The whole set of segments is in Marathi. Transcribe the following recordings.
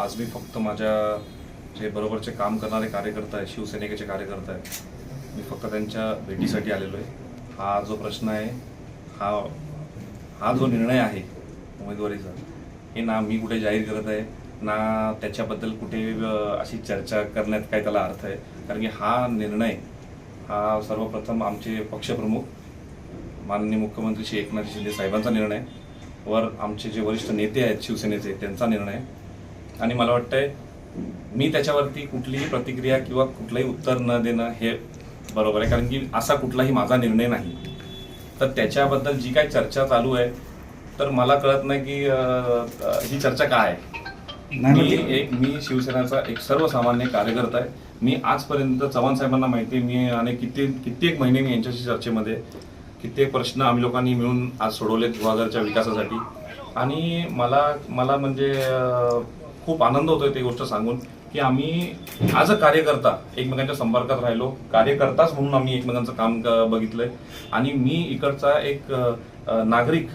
आज मी फक्त माझ्या जे बरोबरचे काम करणारे कार्यकर्ते आहेत शिवसैनिकाचे कार्यकर्ते आहेत मी फक्त त्यांच्या भेटीसाठी आलेलो आहे. हा जो प्रश्न आहे हा हा जो निर्णय आहे उमेदवारीचा हे ना मी कुठे जाहीर करत आहे ना त्याच्याबद्दल कुठे अशी चर्चा करण्यात काय त्याला अर्थ आहे. कारण की हा निर्णय हा सर्वप्रथम आमचे पक्षप्रमुख माननीय मुख्यमंत्री श्री एकनाथ शिंदे साहेबांचा निर्णय वर आमचे जे वरिष्ठ नेते आहेत शिवसेनेचे त्यांचा निर्णय आणि मला वाटतंय मी त्याच्यावरती कुठलीही प्रतिक्रिया किंवा कुठलंही उत्तर न देणं हे बरोबर आहे. कारण की असा कुठलाही माझा निर्णय नाही. तर त्याच्याबद्दल जी काही चर्चा चालू आहे तर मला कळत नाही की ही चर्चा काय आहे. मी एक मी शिवसेनाचा एक सर्वसामान्य कार्यकर्ता आहे. मी आजपर्यंत चव्हाण साहेबांना माहिती आहे मी आणि किती कित्येक महिने मी यांच्याशी चर्चेमध्ये कित्येक प्रश्न आम्ही लोकांनी मिळून आज सोडवलेत गुहागरच्या विकासासाठी. आणि मला मला म्हणजे खूप आनंद होतोय ती गोष्ट सांगून की आम्ही आज अ कार्यकर्ता एकमेकांच्या संपर्कात राहिलो. कार्यकर्ताच म्हणून आम्ही एकमेकांचं काम बघितलंय. आणि मी इकडचा एक नागरिक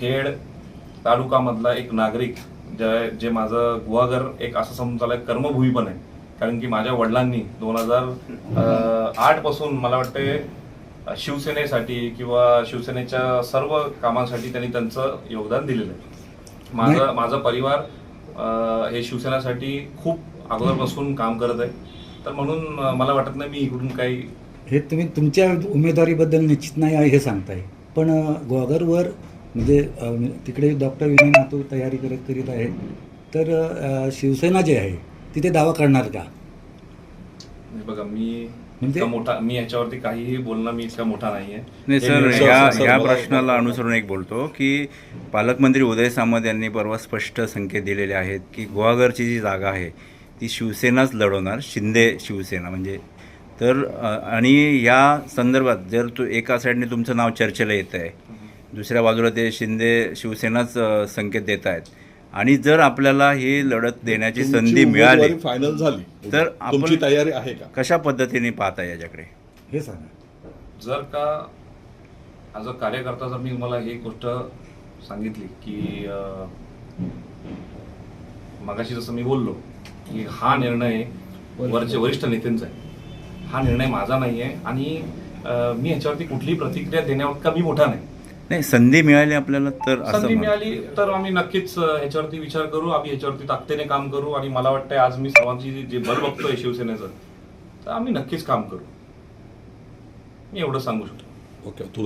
खेड तालुकामधला एक नागरिक जे जे माझं गुहागर एक असं समजून चाललंय कर्मभूमी पण आहे. कारण की माझ्या वडिलांनी दोन हजार आठपासून मला वाटते शिवसेनेसाठी किंवा शिवसेनेच्या सर्व कामांसाठी त्यांनी त्यांचं योगदान दिलेलं आहे. माझं. माझा परिवार हे शिवसेनेसाठी खूप अगोदरपासून काम करत आहे. तर म्हणून मला वाटत नाही मी इकडून काही हे तुम्ही तुमच्या उमेदवारीबद्दल निश्चित नाही आहे हे सांगताय. पण ग्वागरवर म्हणजे तिकडे डॉक्टर विनय नातू तयारी करत करीत आहेत. तर शिवसेना जे आहे तिथे दावा करणार का? हे बघा मी म्हणजे- इतका मोठा मी याच्यावरती काहीही बोलणं मी इतका मोठा नाहीये. नाही सर ह्या मला- प्रश्नाला अनुसरून एक बोलतो की पालकमंत्री उदय सामंत यांनी परवा स्पष्ट संकेत दिलेले आहेत की गुहागरची जी जागा आहे ती शिवसेनाच लढवणार शिंदे शिवसेना. म्हणजे तर आणि या संदर्भात जर तू एका साईडने तुमचं नाव चर्चेला येत आहे दुसऱ्या बाजूला ते शिंदे शिवसेनाच संकेत देत आहेत आणि जर आपल्याला ही लढत देण्याची संधी मिळाली फायनल झाली तर तुमची आपण- तयारी आहे का? कशा पद्धतीने पाहता याच्याकडे? हे सांगा. जर का ॲज अ कार्यकर्ता जर मी मला ही गोष्ट सांगितली की मगाशी जसं मी बोललो की हा निर्णय वरचे वरिष्ठ नेत्यांचा आहे. हा निर्णय माझा नाही आहे आणि मी ह्याच्यावरती कुठलीही प्रतिक्रिया देण्यावर कमी मोठा नाही. नाही संधी मिळाली आपल्याला तर असं संधी म्हणा. मिळाली तर आम्ही नक्कीच अं, ह्याच्यावरती विचार करू आम्ही ह्याच्यावरती ताकदीने काम करू आणि मला वाटतंय आज मी सर्वांची जे बल बघतोय शिवसेनेचं तर आम्ही नक्कीच काम करू मी एवढं सांगू शकतो ओके